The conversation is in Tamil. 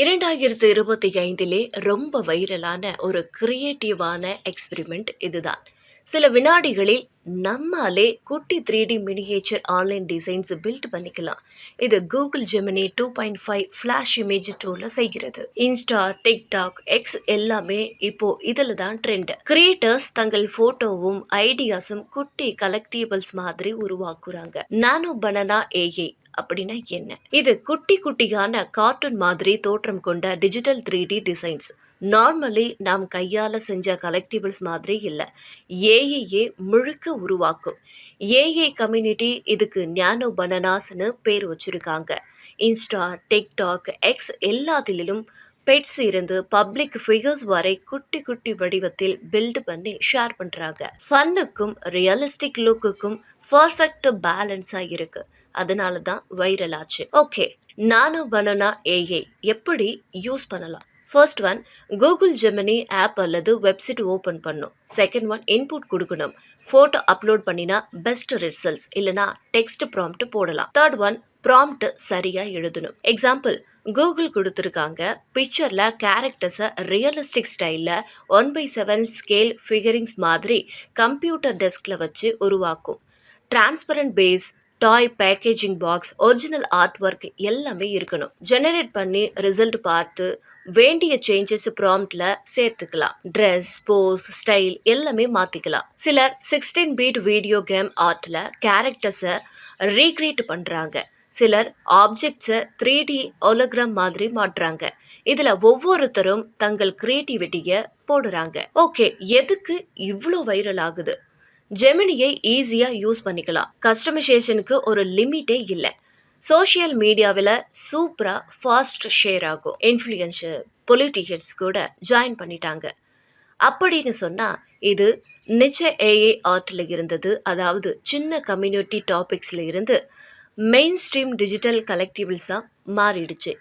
இரண்டாயிரத்து இருபத்தி ஐந்திலே ரொம்ப வைரலான ஒரு கிரியேட்டிவான எக்ஸ்பிரிமெண்ட் இதுதான். சில வினாடிகளில் நம்மாலே குட்டி three D miniature online designs build பண்ணிக்கலாம். இது Google Gemini two point five flash image டூல செய்கிறது. இன்ஸ்டா டிக்டாக் எக்ஸ் எல்லாமே இப்போ இதில் தான் ட்ரெண்ட் கிரியேட்டர்ஸ் தங்கள் ஃபோட்டோவும் ஐடியாஸும் குட்டி கலெக்டிபிள்ஸ் மாதிரி உருவாக்குறாங்க. நானோ பனனா ஏஏ அப்படின்னா என்ன? இது குட்டி குட்டியான கார்ட்டூன் மாதிரி தோற்றம் கொண்ட digital three D designs. Normally நாம் கையால் செஞ்ச கலெக்டிபிள்ஸ் மாதிரி இல்லை. ஏஐயே முழுக்க உருவாக்கும். ஏஐ கம்யூனிட்டி இதுக்கு ஞானோ பனனாஸ்னு பேர் வச்சுருக்காங்க. இன்ஸ்டா டிக்டாக் எக்ஸ் எல்லாத்திலும் பெட்ஸ் இருந்து பப்ளிக் ஃபிகர்ஸ் வரை குட்டி குட்டி வடிவத்தில் பில்ட் பண்ணி ஷேர் பண்ணுறாங்க ஃபன்னுக்கும் ரியலிஸ்டிக் லுக்குக்கும் பர்ஃபெக்ட் பேலன்ஸாக இருக்கு. அதனால தான் வைரல் ஆச்சு. ஓகே நானோ பனானா ஏஐ எப்படி யூஸ் பண்ணலாம்? First one Google Gemini app அல்லது வெப்சைட் ஓப்பன் பண்ணும். செகண்ட் ஒன் இன்புட் கொடுக்கணும். ஃபோட்டோ அப்லோட் பண்ணினா பெஸ்ட் ரிசல்ட்ஸ் இல்லைனா டெக்ஸ்ட் ப்ராம்ப்ட் போடலாம். தேர்ட் ஒன் ப்ராம்ப்ட் சரியாக எழுதணும். எக்ஸாம்பிள் கூகுள் கொடுத்துருக்காங்க பிக்சரில் கேரக்டர்ஸை ரியலிஸ்டிக் ஸ்டைலில் one by seven scale figurines மாதிரி கம்ப்யூட்டர் டெஸ்கில் வச்சு உருவாக்கும். Transparent base toy packaging box original art work எல்லாமே இருக்கணும். ஜெனரேட் பண்ணி ரிசல்ட் பார்த்து வேண்டிய சேஞ்சஸ் ப்ராம்ப்டில் சேர்த்துக்கலாம். ட்ரெஸ் போஸ் ஸ்டைல் எல்லாமே மாற்றிக்கலாம் சிலர் சிக்ஸ்டீன் பீட் வீடியோ கேம் ஆர்ட்டில் கேரக்டர்ஸை ரீக்ரியேட் பண்ணுறாங்க சிலர் ஆப்ஜெக்ட்ஸை த்ரீ டி ஒலோகிராம் மாதிரி மாற்றுறாங்க இதில் ஒவ்வொருத்தரும் தங்கள் கிரியேட்டிவிட்டியை போடுறாங்க. ஓகே எதுக்கு இவ்வளோ வைரல் ஆகுது? ஜெமினியை ஈஸியாக யூஸ் பண்ணிக்கலாம். கஸ்டமைசேஷனுக்கு ஒரு லிமிட்டே இல்லை. சோஷியல் மீடியாவில் சூப்பராக ஃபாஸ்ட் ஷேர் ஆகும். இன்ஃப்ளூயன்சர் பொலிட்டிஷியன்ஸ் கூட ஜாயின் பண்ணிட்டாங்க. அப்படின்னு சொன்னால் இது நிஜ ஏஏ ஆர்ட்டில் இருந்தது. அதாவது சின்ன கம்யூனிட்டி டாபிக்ஸில் இருந்து மெயின் ஸ்ட்ரீம் டிஜிட்டல் கலெக்டிவில்ஸாக மாறிடுச்சு.